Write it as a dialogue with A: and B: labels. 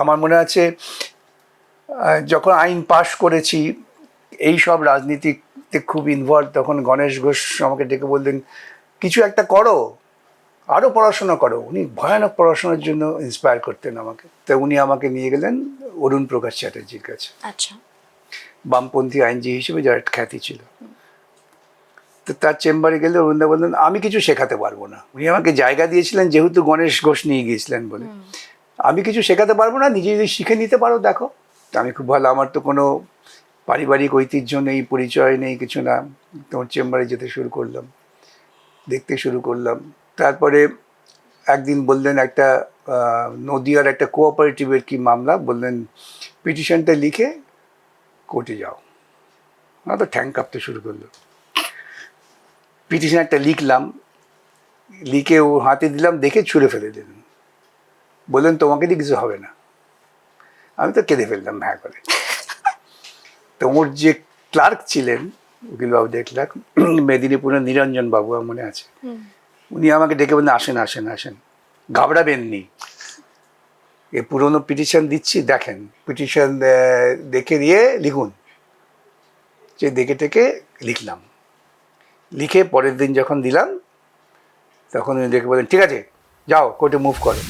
A: আমার মনে আছে যখন আইন পাশ করেছি এই সব রাজনীতিতে খুব ইনভলভ তখন গণেশ ঘোষ আমাকে ডেকে বললেন কিছু একটা করো আরও পড়াশোনা করো। উনি ভয়ানক পড়াশোনার জন্য ইন্সপায়ার করতেন আমাকে। তো উনি আমাকে নিয়ে গেলেন অরুণ প্রকাশ চ্যাটার্জির কাছে।
B: আচ্ছা।
A: বামপন্থী আইনজীবী হিসেবে যার খ্যাতি ছিল। তো তার চেম্বারে গেলে অরুণদা বললেন আমি কিছু শেখাতে পারব না। উনি আমাকে জায়গা দিয়েছিলেন যেহেতু গণেশ ঘোষ নিয়ে গিয়েছিলেন বলে। আমি কিছু শেখাতে পারব না, নিজে যদি শিখে নিতে পারো, দেখো। তো আমি খুব ভালো, আমার তো কোনো পারিবারিক ঐতিহ্য নেই, পরিচয় নেই, কিছু না। তোমার চেম্বারে যেতে শুরু করলাম, দেখতে শুরু করলাম। তারপরে একদিন বললেন একটা নদিয়ার একটা কোঅপারেটিভের কি মামলা, বললেন পিটিশনটা লিখে কোর্টে যাও। না তো ঠ্যাং কাঁপতে শুরু করল। পিটিশন একটা লিখলাম, লিখে ও হাতে দিলাম, দেখে ছুঁড়ে ফেলে দিলেন। বললেন তোমাকে দিয়ে কিছু হবে না। আমি তো কেঁদে ফেললাম হ্যাঁ করে। তো ওর যে ক্লার্ক ছিলেন উকিলবাবুদের ক্লার্ক মেদিনীপুরের নিরঞ্জন বাবু আমার মনে আছে উনি আমাকে ডেকে বললেন আসেন আসেন আসেন। ঘাবড়াবেননি। এ পুরোনো পিটিশন দিচ্ছি দেখেন। পিটিশন দেখে দিয়ে লিখুন। যে দেখে টেকে লিখলাম। লিখে পরের দিন যখন দিলাম তখন উনি দেখে বলেন ঠিক আছে যাও কোর্টে মুভ করো।